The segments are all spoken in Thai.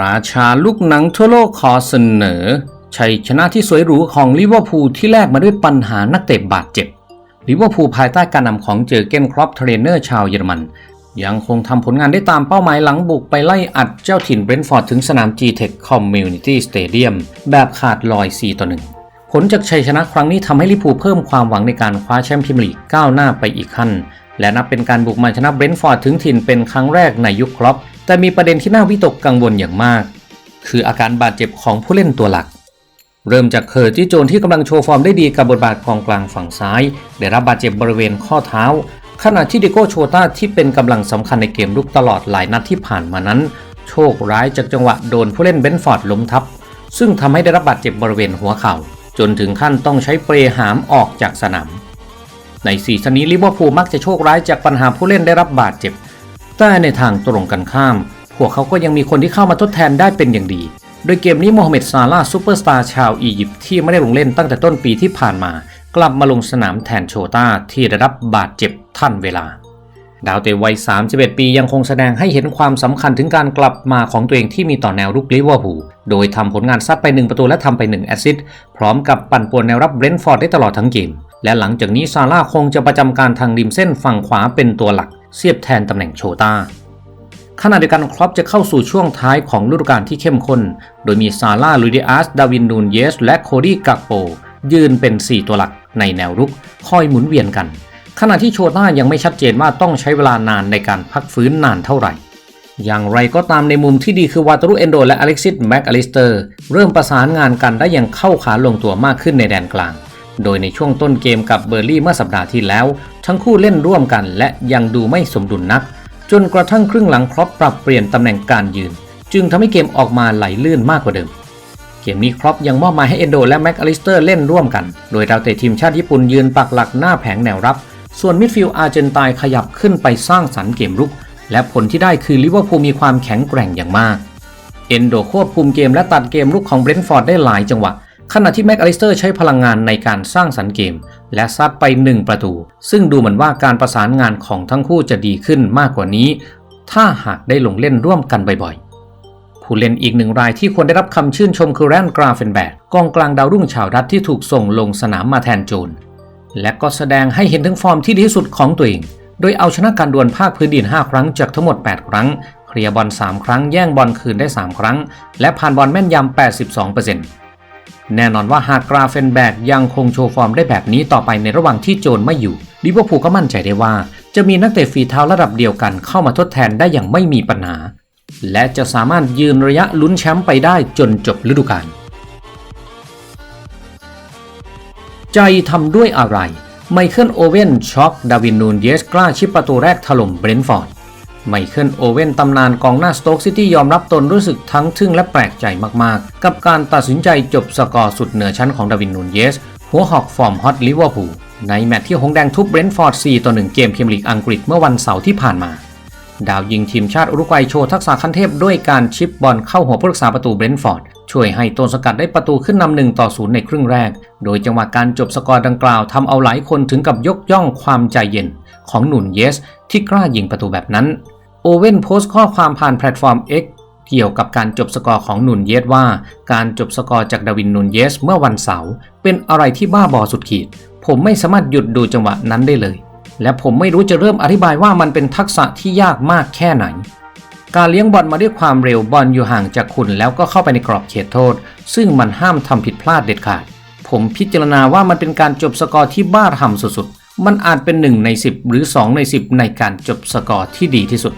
ราชาลูกหนังทั่วโลกขอเสนอ ชัยชนะที่สวยหรูของลิเวอร์พูลที่แลกมาด้วยปัญหานักเตะบาดเจ็บลิเวอร์พูลภายใต้การนำของเจอเกนครอปเทรนเนอร์ชาวเยอรมัน ยังคงทำผลงานได้ตามเป้าหมายหลังบุกไปไล่อัดเจ้าถิ่นเบรนท์ฟอร์ดถึงสนาม G-Tech Community Stadium แบบขาดลอย 4 ต่อ 1 ผลจากชัยชนะครั้งนี้ทำให้ลิเวอร์พูลเพิ่มความหวังในการคว้าแชมป์พรีเมียร์ลีกก้าวหน้าไปอีกขั้น และนับเป็นการบุกมาชนะเบรนท์ฟอร์ดถึงถิ่นเป็นครั้งแรกในยุคครอป แต่มีประเด็นที่น่าวิตกกังวลอย่างมาก คืออาการบาดเจ็บของผู้เล่นตัวหลัก เริ่มจากเคอร์ติโจนที่กำลังโชว์ฟอร์มได้ดีกับบทบาทกองกลางฝั่งซ้าย ได้รับบาดเจ็บบริเวณข้อเท้า ขณะที่ดิโก้โชต้าที่เป็นกำลังสำคัญในเกมลุกตลอดหลายนัดที่ผ่านมานั้น โชคร้ายจากจังหวะโดนผู้เล่นเบนฟอร์ดล้มทับ ซึ่งทำให้ได้รับบาดเจ็บบริเวณหัวเข่า จนถึงขั้นต้องใช้เปรหามออกจากสนามในซีซั่นนี้ลิเวอร์พูลมักจะโชคร้ายจากปัญหาผู้เล่นได้รับบาดเจ็บ แต่ในทางตรงกันข้าม พวกเขาก็ยังมีคนที่เข้ามาทดแทนได้เป็นอย่างดี โดยเกมนี้โมฮัมเหม็ดซาลาซูเปอร์สตาร์ชาวอียิปต์ที่ไม่ได้ลงเล่นตั้งแต่ต้นปีที่ผ่านมา กลับมาลงสนามแทนโชตาที่ได้รับบาดเจ็บทันเวลา ดาวเตะวัย 31 ปียังคงแสดงให้เห็นความสำคัญถึงการกลับมาของตัวเองที่มีต่อแนวรุกลิเวอร์พูลโดยทำผลงานซัดไป 1 ประตูและทำไป 1 แอสซิสต์พร้อมกับปั่นป่วนแนวรับเบรนท์ฟอร์ดได้ตลอดทั้งเกมและหลังจากนี้ซาร่าคงจะประจำการทางริมเส้นฝั่งขวาเป็นตัวหลัก เสียบแทนตำแหน่งโชตาขณะเดียวกันครอปจะเข้าสู่ช่วงท้ายของฤดูกาลที่เข้มข้น โดยมีซาร่าลูดิอัสดาวินนูนเยส และโคดี้กักโป ยืนเป็น 4 ตัวหลักในแนวรุกคอยหมุนเวียนกัน ขณะที่โชต้ายังไม่ชัดเจนว่าต้องใช้เวลานานในการพักฟื้นนานเท่าไหร่ อย่างไรก็ตามในมุมที่ดีคือวาตารุเอนโด และอเล็กซิสแม็กอลิสเตอร์ เริ่มประสานงานกันได้อย่างเข้าขาลงตัวมากขึ้นในแดนกลาง โดยในช่วงต้นเกมกับเบอร์ลี่เมื่อสัปดาห์ที่แล้ว ทั้งคู่เล่นร่วมกัน และยังดูไม่สมดุลนัก จนกระทั่งครึ่งหลังครอปปรับเปลี่ยนตำแหน่งการยืน จึงทำให้เกมออกมาไหลลื่นมากกว่าเดิม เกมนี้ครอปยังมอบหมายให้เอนโดและแม็กอลิสเตอร์เล่นร่วมกัน โดยดาวเตะทีมชาติญี่ปุ่นยืนปักหลักหน้าแผงแนวรับ ส่วนมิดฟิลด์อาร์เจนตายขยับขึ้นไปสร้างสรรค์เกมรุก และผลที่ได้คือลิเวอร์พูลมีความแข็งแกร่งอย่างมากเอนโดควบคุมเกมและตัดเกมลุกของเบรนท์ฟอร์ดได้หลายจังหวะ ขณะที่แม็กอลิสเตอร์ใช้พลังงานในการสร้างสรรค์เกม และซัดไป 1 ประตู ซึ่งดูเหมือนว่าการประสานงานของทั้งคู่จะดีขึ้นมากกว่านี้ ถ้าหากได้ลงเล่นร่วมกันบ่อยๆ ผู้เล่นอีกหนึ่งรายที่ควรได้รับคำชื่นชมคือแรนกราเฟนแบกกองกลางดาวรุ่งชาวดัตที่ถูกส่งลงสนามมาแทนโจนและก็แสดงให้เห็นถึงฟอร์มที่ดีที่สุดของตัวเอง โดยเอาชนะการดวลภาคพื้นดิน 5 ครั้งจากทั้งหมด 8 ครั้ง เคลียร์บอล 3 ครั้ง แย่งบอลคืนได้ 3 ครั้ง และผ่านบอลแม่นยำ82% แน่นอนว่าหากกราเฟนแบกยังคงโชว์ฟอร์มได้แบบนี้ต่อไปในระหว่างที่โจนไม่อยู่ลิเวอร์พูลก็มั่นใจได้ว่า จะมีนักเตะฝีเท้าระดับเดียวกันเข้ามาทดแทนได้อย่างไม่มีปัญหา และจะสามารถยืนระยะลุ้นแชมป์ไปได้จนจบฤดูกาลใจทำด้วยอะไร ไมเคิลโอเว่นช็อกดาวินนูนเยสกล้าชิปประตูแรกถล่มเบรนท์ฟอร์ด ไมเคิลโอเว่นตำนานกองหน้าสโต๊กซิตี้ยอมรับตนรู้สึกทั้งทึ่งและแปลกใจมากๆ กับการตัดสินใจจบสกอร์สุดเหนือชั้นของดาวินนูนเยส หัวหอกฟอร์มฮอตลิเวอร์พูลในแมตช์ที่หงแดงทุบเบรนท์ฟอร์ด 4 ต่อ 1 เกมเพียร์ลีกอังกฤษเมื่อวันเสาร์ที่ผ่านมา ดาวยิงทีมชาติอุรุกวัยโชว์ทักษะขั้นเทพด้วยการชิปบอลเข้าหัวผู้รักษาประตูเบรนท์ฟอร์ด ช่วยให้ต้นสกัดได้ประตูขึ้นนำหนึ่งต่อศูนย์ในครึ่งแรก โดยจังหวะการจบสกอร์ดังกล่าวทำเอาหลายคนถึงกับยกย่องความใจเย็นของหนุนเยส ที่กล้ายิงประตูแบบนั้น โอเว่นโพสต์ข้อความผ่านแพลตฟอร์ม X เกี่ยวกับการจบสกอร์ของหนุนเยสว่า การจบสกอร์จากดาวินนุนเยสเมื่อวันเสาร์เป็นอะไรที่บ้าบอสุดขีด ผมไม่สามารถหยุดดูจังหวะนั้นได้เลย และผมไม่รู้จะเริ่มอธิบายว่ามันเป็นทักษะที่ยากมากแค่ไหน การเลี้ยงบอลมาด้วยความเร็วบอลอยู่ห่างจากคุณแล้วก็เข้าไปในกรอบเขตโทษ ซึ่งมันห้ามทำผิดพลาดเด็ดขาด ผมพิจารณาว่ามันเป็นการจบสกอร์ที่บ้าทำสุดๆ มันอาจเป็น 1 ใน 10 หรือ 2 ใน 10 ในการจบสกอร์ที่ดีที่สุด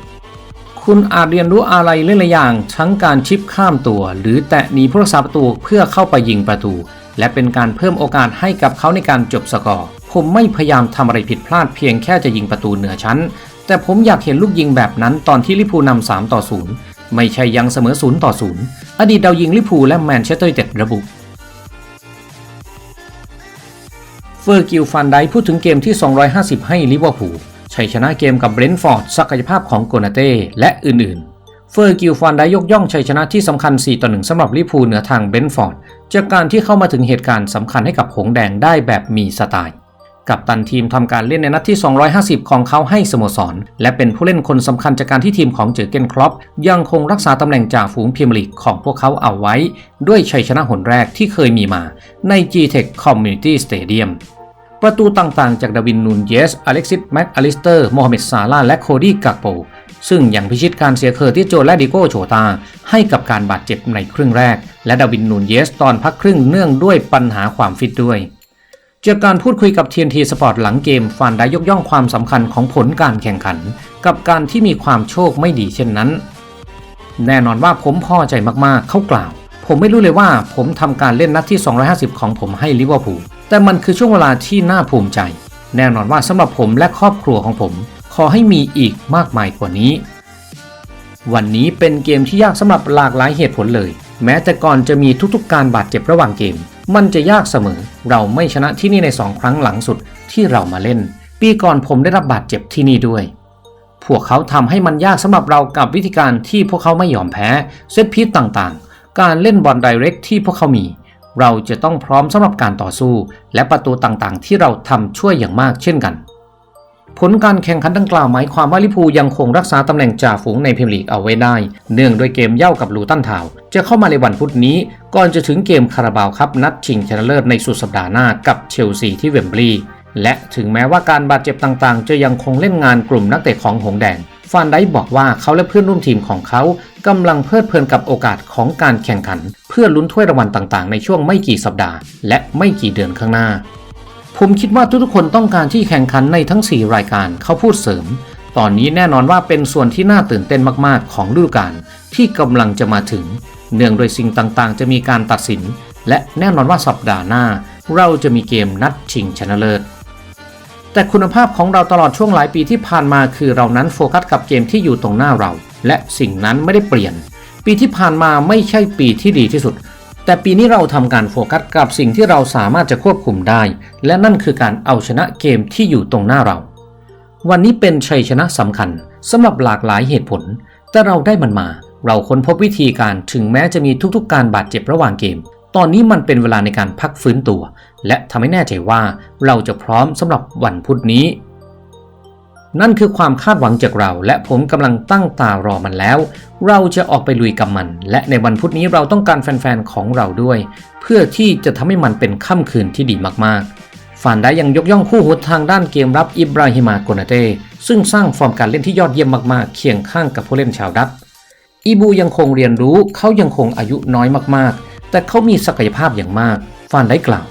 คุณอาจเรียนรู้อะไรหลายๆอย่าง ทั้งการชิปข้ามตัว หรือแตะหนีผู้รักษาประตูเพื่อเข้าไปยิงประตู และเป็นการเพิ่มโอกาสให้กับเขาในการจบสกอร์ผมไม่พยายามทำอะไรผิดพลาดเพียงแค่จะยิงประตูเหนือชั้น แต่ผมอยากเห็นลูกยิงแบบนั้นตอนที่ลิพูนำ3ต่อ 0 ไม่ใช่ยังเสมอ 0 ต่อ 0 อดีตดาวยิงลิพูและแมนเชสเตอร์เต็ดระบุ เฟอร์กิลฟันไดพูดถึงเกมที่ 250 ให้ลิเวอร์พูลชัยชนะเกมกับเบรนท์ฟอร์ดศักยภาพของโกนาเต้และอื่นๆ เฟอร์กิลฟันไดยกย่องชัยชนะที่สำคัญ 4 ต่อ 1สำหรับลิพูเหนือทางเบรนท์ฟอร์ดจากการที่เข้ามาถึงเหตุการณ์สำคัญให้กับหงแดงได้แบบมีสไตล์ กับตันทีมทำการเล่นในนัดที่ 250 ของเขาให้สโมสร และเป็นผู้เล่นคนสำคัญจากการที่ทีมของเจอเกนครอปยังคงรักษาตำแหน่งจ่าฝูงพรีเมียร์ลีกของพวกเขาเอาไว้ ด้วยชัยชนะหนแรกที่เคยมีมาใน G-Tech Community Stadium ประตูต่างๆ จากดาวินนูนเยส อเล็กซิส แม็กอลิสเตอร์ โมฮัมเหม็ด ซาลา และโคดี้กักโป ซึ่งยังพิชิตการเสียเคอร์ที่โจและดิโก้โชตา ให้กับการบาดเจ็บในครึ่งแรก และดาวินนูนเยสตอนพักครึ่งเนื่องด้วยปัญหาความฟิตด้วย จากการพูดคุยกับ TNT Sport หลังเกมฟานได้ยกย่องความสำคัญของผลการแข่งขัน กับการที่มีความโชคไม่ดีเช่นนั้น แน่นอนว่าผมพอใจมากๆ เขากล่าว ผมไม่รู้เลยว่าผมทำการเล่นนัดที่ 250 ของผมให้ลิเวอร์พูลแต่มันคือช่วงเวลาที่น่าภูมิใจ แน่นอนว่าสำหรับผมและครอบครัวของผม ขอให้มีอีกมากมายกว่านี้ วันนี้เป็นเกมที่ยากสำหรับหลากหลายเหตุผลเลย แม้แต่ก่อนจะมีทุกๆ การบาดเจ็บระหว่างเกม มันจะยากเสมอ เราไม่ชนะที่นี่ใน 2 ครั้งหลังสุดที่เรามาเล่น ปีก่อนผมได้รับบาดเจ็บที่นี่ด้วย พวกเขาทำให้มันยากสำหรับเรากับวิธีการที่พวกเขาไม่ยอมแพ้ เซตพีซต่างๆ การเล่นบอลไดเรกที่พวกเขามี เราจะต้องพร้อมสำหรับการต่อสู้ และประตูต่างๆ ที่เราทำช่วยอย่างมากเช่นกัน ผลการแข่งขันดังกล่าวหมายความว่าลิพูยังคงรักษาตำแหน่งจ่าฝูงในพรีเมียร์ลีกเอาไว้ได้ เนื่องด้วยเกมเย่ากับลูตันทาว จะเข้ามาในวันพุธนี้ ก่อนจะถึงเกมคาราบาวครับนัดชิงชนะเลิศในสุดสัปดาห์หน้ากับเชลซีที่เวมบลีย์และถึงแม้ว่าการบาดเจ็บต่างๆ จะยังคงเล่นงานกลุ่มนักเตะของหงแดงฟานไดบอกว่าเขาและเพื่อนร่วมทีมของเขากำลังเพลิดเพลินกับโอกาสของการแข่งขัน เพื่อลุ้นถ้วยรางวัลต่างๆ ในช่วงไม่กี่สัปดาห์ และไม่กี่เดือนข้างหน้า ผมคิดว่าทุกๆคนต้องการที่แข่งขันในทั้ง 4 รายการเขาพูดเสริม ตอนนี้แน่นอนว่าเป็นส่วนที่น่าตื่นเต้นมากๆ ของฤดูกาลที่กำลังจะมาถึง เนื่องโดยสิ่งต่างๆ จะมีการตัดสิน และแน่นอนว่าสัปดาห์หน้า เราจะมีเกมนัดชิงชนะเลิศแต่คุณภาพของเราตลอดช่วงหลายปีที่ผ่านมาคือเรานั้นโฟกัสกับเกมที่อยู่ตรงหน้าเรา และสิ่งนั้นไม่ได้เปลี่ยน ปีที่ผ่านมาไม่ใช่ปีที่ดีที่สุด แต่ปีนี้เราทำการโฟกัสกับสิ่งที่เราสามารถจะควบคุมได้ และนั่นคือการเอาชนะเกมที่อยู่ตรงหน้าเรา วันนี้เป็นชัยชนะสำคัญสำหรับหลากหลายเหตุผล แต่เราได้มันมา เราค้นพบวิธีการถึงแม้จะมีทุกๆ การบาดเจ็บระหว่างเกม ตอนนี้มันเป็นเวลาในการพักฟื้นตัว และทำให้แน่ใจว่าเราจะพร้อมสำหรับวันพุธนี้ นั่นคือความคาดหวังจากเรา และผมกำลังตั้งตารอมันแล้ว เราจะออกไปลุยกับมัน และในวันพุธนี้เราต้องการแฟนๆของเราด้วย เพื่อที่จะทำให้มันเป็นค่ำคืนที่ดีมากๆฟานได้ยังยกย่องคู่หูทางด้านเกมรับอิบราฮิมาโกนาเต้ซึ่งสร้างฟอร์มการเล่นที่ยอดเยี่ยมมากๆ เคียงข้างกับผู้เล่นชาวดัตช์ อีบูยังคงเรียนรู้เขายังคงอายุน้อยมากๆ แต่เขามีศักยภาพอย่างมาก ฟานได้กล่าว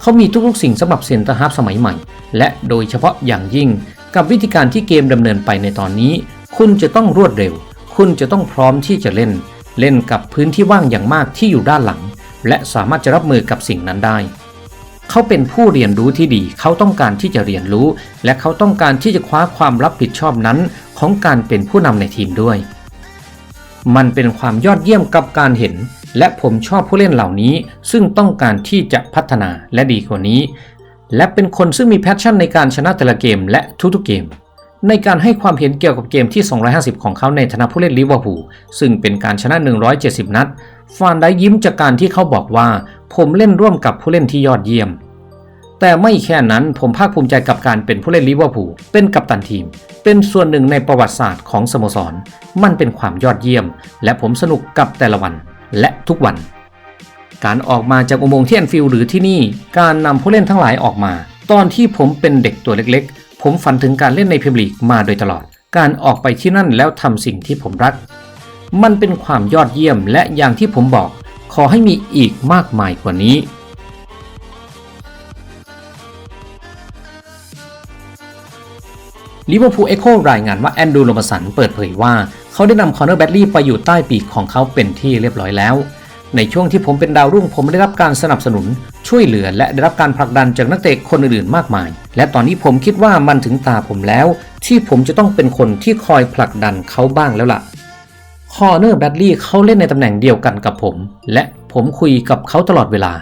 เขามีทุกๆสิ่งสำหรับเซนเตอร์ฮาร์ฟสมัยใหม่ และโดยเฉพาะอย่างยิ่ง กับวิธีการที่เกมดำเนินไปในตอนนี้ คุณจะต้องรวดเร็ว คุณจะต้องพร้อมที่จะเล่น เล่นกับพื้นที่ว่างอย่างมากที่อยู่ด้านหลัง และสามารถจะรับมือกับสิ่งนั้นได้ เขาเป็นผู้เรียนรู้ที่ดี เขาต้องการที่จะเรียนรู้ และเขาต้องการที่จะคว้าความรับผิดชอบนั้น ของการเป็นผู้นำในทีมด้วย มันเป็นความยอดเยี่ยมกับการเห็น และผมชอบผู้เล่นเหล่านี้ ซึ่งต้องการที่จะพัฒนาและดีกว่านี้ และเป็นคนซึ่งมีแพชชั่นในการชนะแต่ละเกมและทุกๆเกม ในการให้ความเห็นเกี่ยวกับเกมที่ 250 ของเขาในฐานะผู้เล่นลิเวอร์พูลซึ่งเป็นการชนะ 170 นัดฟานได้ยิ้มจากการที่เขาบอกว่า ผมเล่นร่วมกับผู้เล่นที่ยอดเยี่ยม แต่ไม่แค่นั้นผมภาคภูมิใจกับการเป็นผู้เล่นลิเวอร์พูลเป็นกัปตันทีม เป็นส่วนหนึ่งในประวัติศาสตร์ของสโมสร มันเป็นความยอดเยี่ยม และผมสนุกกับแต่ละวัน และทุกวัน การออกมาจากอุโมงค์ที่แอนฟิลด์หรือที่นี่ การนำผู้เล่นทั้งหลายออกมา ตอนที่ผมเป็นเด็กตัวเล็กๆ ผมฝันถึงการเล่นในพรีเมียร์ลีกมาโดยตลอด การออกไปที่นั่นแล้วทำสิ่งที่ผมรัก มันเป็นความยอดเยี่ยมและอย่างที่ผมบอก ขอให้มีอีกมากมายกว่านี้ ลิเวอร์พูลเอ็กโครายงานว่าแอนดูโรบสันเปิดเผยว่า เขาได้นำคอนเนอร์แบดลีย์ไปอยู่ใต้ปีกของเขาเป็นที่เรียบร้อยแล้ว ในช่วงที่ผมเป็นดาวรุ่งผมได้รับการสนับสนุน ช่วยเหลือและได้รับการผลักดันจากนักเตะคนอื่นๆมากมาย และตอนนี้ผมคิดว่ามันถึงตาผมแล้ว ที่ผมจะต้องเป็นคนที่คอยผลักดันเขาบ้างแล้วล่ะคอเนอร์แบดลีย์เขาเล่นในตำแหน่งเดียวกันกับผม และผมคุยกับเขาตลอดเวลา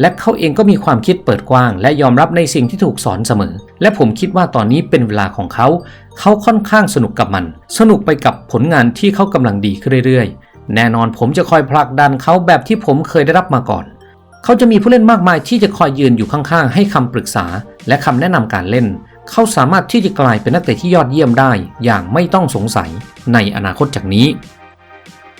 และเขาเองก็มีความคิดเปิดกว้าง และยอมรับในสิ่งที่ถูกสอนเสมอ และผมคิดว่าตอนนี้เป็นเวลาของเขา เขาค่อนข้างสนุกกับมัน สนุกไปกับผลงานที่เขากำลังดีขึ้นเรื่อยๆ แน่นอนผมจะคอยผลักดันเขาแบบที่ผมเคยได้รับมาก่อน เขาจะมีผู้เล่นมากมายที่จะคอยยืนอยู่ข้างๆ ให้คำปรึกษา และคำแนะนำการเล่น เขาสามารถที่จะกลายเป็นนักเตะที่ยอดเยี่ยมได้ อย่างไม่ต้องสงสัยในอนาคตจากนี้